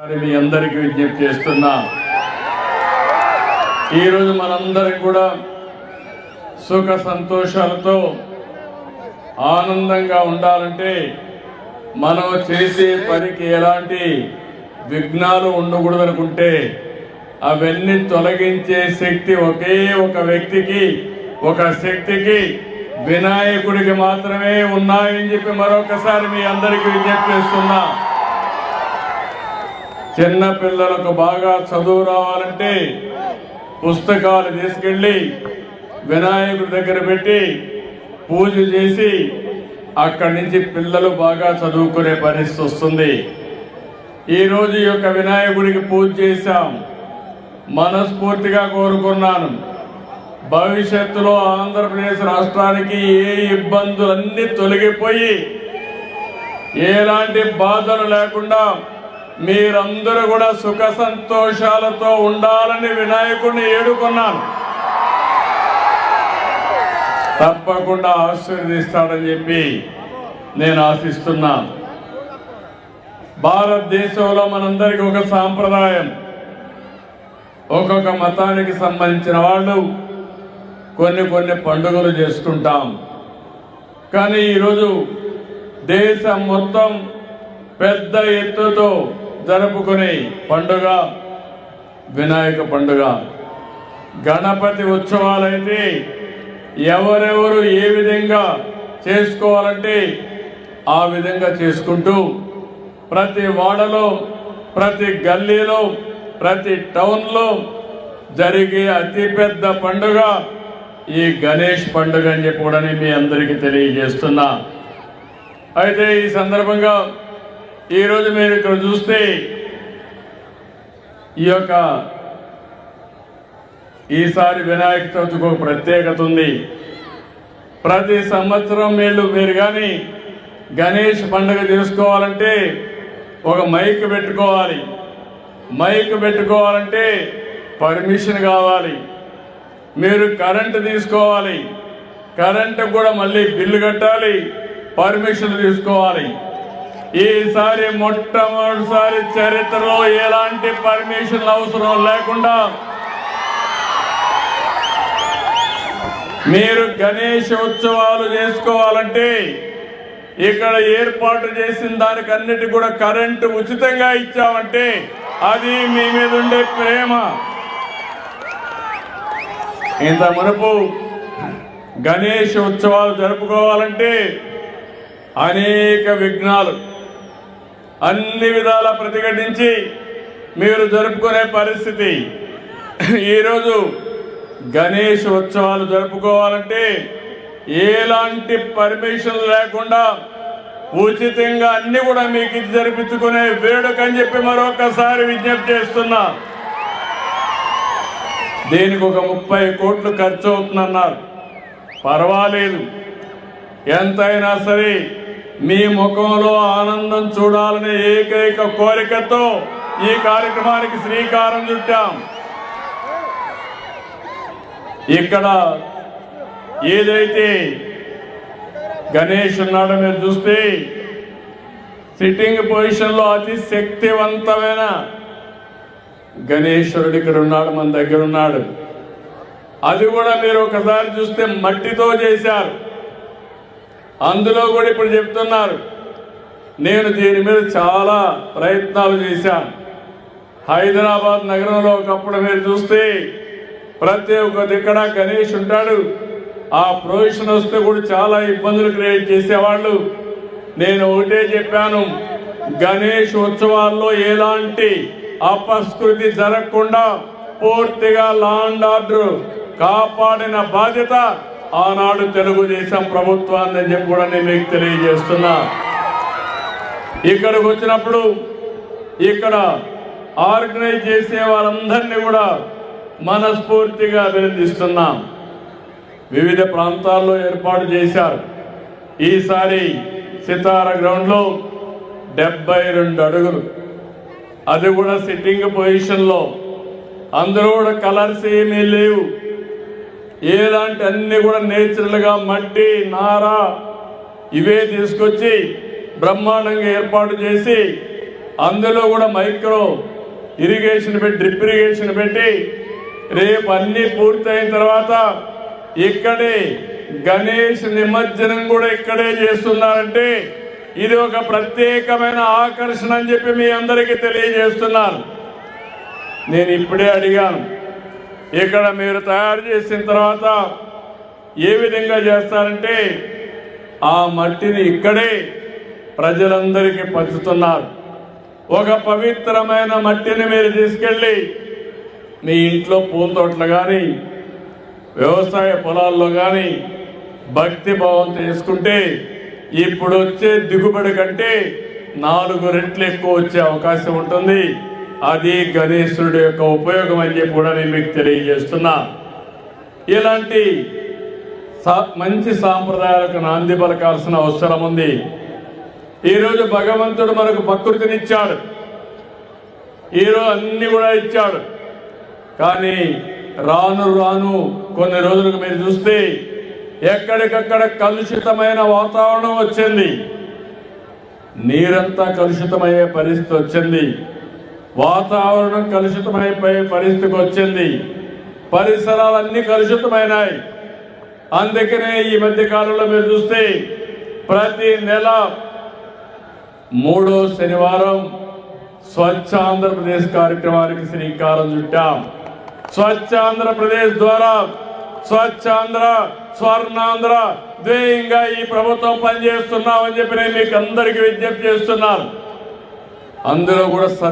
మరి మీ అందరికీ విజ్ఞప్తి చేస్తున్నా. ఈరోజు మనందరం కూడా సుఖ సంతోషాలతో ఆనందంగా ఉండాలంటే మనం చేసే పనికి ఎలాంటి విఘ్నాలు ఉండకూడదు అనుకుంటే అవన్నీ తొలగించే శక్తి ఒకే ఒక వ్యక్తికి ఒక శక్తికి వినాయకుడికి మాత్రమే ఉన్నాయని చెప్పి మరొకసారి మీ అందరికీ విజ్ఞప్తి చేస్తున్నా. చిన్న పిల్లలకు బాగా చదువు రావాలంటే పుస్తకాలు తీసుకెళ్ళి వినాయకుడి దగ్గర పెట్టి పూజ చేసి అక్కడి నుంచి పిల్లలు బాగా చదువుకునే పరిస్థితి వస్తుంది. ఈరోజు ఈ యొక్క వినాయకుడికి పూజ చేశాం. మనస్ఫూర్తిగా కోరుకున్నాను. భవిష్యత్తులో ఆంధ్రప్రదేశ్ రాష్ట్రానికి ఏ ఇబ్బందులన్నీ తొలగిపోయి ఎలాంటి బాధలు లేకుండా మీరందరూ కూడా సుఖ సంతోషాలతో ఉండాలని వినాయకుడిని ఏడుకున్నాను. తప్పకుండా ఆశీర్వదిస్తాడని చెప్పి నేను ఆశిస్తున్నాను భారతదేశంలో మనందరికీ ఒక సాంప్రదాయం. ఒక్కొక్క మతానికి సంబంధించిన వాళ్ళు కొన్ని కొన్ని పండుగలు చేసుకుంటాం. కానీ ఈరోజు దేశం మొత్తం పెద్ద ఎత్తుతో జరుపుకునే పండుగ వినాయక పండుగ. గణపతి ఉత్సవాలైతే ఎవరెవరు ఏ విధంగా చేసుకోవాలంటే ఆ విధంగా చేసుకుంటూ ప్రతి వాడలో ప్రతి గల్లీలో ప్రతి టౌన్లో జరిగే అతిపెద్ద పండుగ ఈ గణేష్ పండుగ అని చెప్పి కూడా మీ అందరికీ తెలియజేస్తున్నా. అయితే ఈ సందర్భంగా ఈరోజు మీరు ఇక్కడ చూస్తే ఈ యొక్క ఈసారి వినాయక చవితికి ఒక ప్రత్యేకత ఉంది. ప్రతి సంవత్సరం మీరు మీరు కానీ గణేష్ పండుగ చేసుకోవాలంటే ఒక మైక్ పెట్టుకోవాలి. మైక్ పెట్టుకోవాలంటే పర్మిషన్ కావాలి. మీరు కరెంటు తీసుకోవాలి. కరెంటు కూడా మళ్ళీ బిల్లు కట్టాలి. పర్మిషన్ తీసుకోవాలి. ఈసారి మొట్టమొదటిసారి చరిత్రలో ఎలాంటి పర్మిషన్ అవసరం లేకుండా మీరు గణేష్ ఉత్సవాలు చేసుకోవాలంటే ఇక్కడ ఏర్పాటు చేసిన దానికన్నిటి కూడా కరెంటు ఉచితంగా ఇచ్చామంటే అది మీ మీద ఉండే ప్రేమ. ఇంత మునుపు గణేష్ ఉత్సవాలు జరుపుకోవాలంటే అనేక విఘ్నాలు అన్ని విధాల ప్రతిఘటించి మీరు జరుపుకునే పరిస్థితి. ఈరోజు గణేష్ ఉత్సవాలు జరుపుకోవాలంటే ఎలాంటి పర్మిషన్ లేకుండా ఉచితంగా అన్ని కూడా మీకు ఇది జరిపించుకునే వేడుక అని చెప్పి మరొకసారి విజ్ఞప్తి చేస్తున్నా. దీనికి ఒక ముప్పై కోట్లు ఖర్చు అవుతుందన్నారు. పర్వాలేదు. ఎంతైనా సరే మీ ముఖంలో ఆనందం చూడాలనే ఏకైక కోరికతో ఈ కార్యక్రమానికి శ్రీకారం చుట్టాం. ఇక్కడ ఏదైతే గణేష్ ఉన్నాడో మీరు చూస్తే సిట్టింగ్ పొజిషన్లో అతి శక్తివంతమైన గణేశ్వరుడు ఇక్కడ ఉన్నాడు మన దగ్గర ఉన్నాడు. అది కూడా మీరు ఒకసారి చూస్తే మట్టితో చేశారు. అందులో కూడా ఇప్పుడు చెప్తున్నారు. నేను దీని మీద చాలా ప్రయత్నాలు చేశాను. హైదరాబాద్ నగరంలో ఒకప్పుడు మీరు చూస్తే ప్రతి ఒక్క దిక్కడ గణేష్ ఉంటాడు. ఆ ప్రొవిషన్ వస్తే కూడా చాలా ఇబ్బందులు క్రియేట్ చేసేవాళ్ళు. నేను ఒకటే చెప్పాను గణేష్ ఉత్సవాల్లో ఎలాంటి అపస్కృతి జరగకుండా పూర్తిగా లాండ్ ఆర్డర్ కాపాడిన బాధ్యత ఆనాడు తెలుగుదేశం ప్రభుత్వాన్ని అని చెప్పి కూడా నేను మీకు తెలియజేస్తున్నా. ఇక్కడికి వచ్చినప్పుడు ఇక్కడ ఆర్గనైజ్ చేసే వారందరినీ కూడా మనస్ఫూర్తిగా అభినందిస్తున్నాం. వివిధ ప్రాంతాల్లో ఏర్పాటు చేశారు. ఈసారి సితార గ్రౌండ్లో డెబ్బై రెండు అడుగులు. అది కూడా సిట్టింగ్ పొజిషన్లో. అందరూ కూడా కలర్స్ ఏమీ లేవు. ఏలాంటి అన్ని కూడా నేచురల్గా మట్టి నార ఇవే తీసుకొచ్చి బ్రహ్మాండంగా ఏర్పాటు చేసి అందులో కూడా మైక్రో ఇరిగేషన్ పెట్టి డ్రిప్ ఇరిగేషన్ పెట్టి రేపు అన్ని పూర్తయిన తర్వాత ఇక్కడే గణేష్ నిమజ్జనం కూడా ఇక్కడే చేస్తున్నారంటే ఇది ఒక ప్రత్యేకమైన ఆకర్షణ అని చెప్పి మీ అందరికీ తెలియజేస్తున్నాను. నేను ఇప్పుడే అడిగాను. ఇక్కడ మీరు తయారు చేసిన తర్వాత ఏ విధంగా చేస్తారంటే ఆ మట్టిని ఇక్కడే ప్రజలందరికీ పంచుతున్నారు. ఒక పవిత్రమైన మట్టిని మీరు తీసుకెళ్ళి మీ ఇంట్లో పూలతోటలు కానీ వ్యవసాయ పొలాల్లో కానీ భక్తి భావం చేసుకుంటే ఇప్పుడు వచ్చే దిగుబడి కంటే నాలుగు రెట్లు ఎక్కువ వచ్చే అవకాశం ఉంటుంది. అది గణేశుడి యొక్క ఉపయోగం అని చెప్పి కూడా నేను మీకు తెలియజేస్తున్నా. ఇలాంటి సా- మంచి సాంప్రదాయాలకు నాంది పలకాల్సిన అవసరం ఉంది. ఈరోజు భగవంతుడు మనకు ప్రకృతినిచ్చాడు. ఈరోజు అన్ని కూడా ఇచ్చాడు. కానీ రాను రాను కొన్ని రోజులకు మీరు చూస్తే ఎక్కడికక్కడ కలుషితమైన వాతావరణం వచ్చింది. నీరంతా కలుషితమయ్యే పరిస్థితి వచ్చింది. వాతావరణం కలుషితమైపోయే పరిస్థితికి వచ్చింది. పరిసరాలన్నీ కలుషితమైనాయి. అందుకనే ఈ మధ్య కాలంలో మీరు చూస్తే ప్రతి నెల మూడో శనివారం స్వచ్ఛ ఆంధ్రప్రదేశ్ కార్యక్రమానికి శ్రీకారం చుట్టాం. స్వచ్ఛ ఆంధ్రప్రదేశ్ ద్వారా స్వచ్ఛాంధ్ర స్వర్ణాంధ్ర ధ్యేయంగా ఈ ప్రభుత్వం పనిచేస్తున్నామని చెప్పి నేను మీకు అందరికీ విజ్ఞప్తి చేస్తున్నాను. అందులో కూడా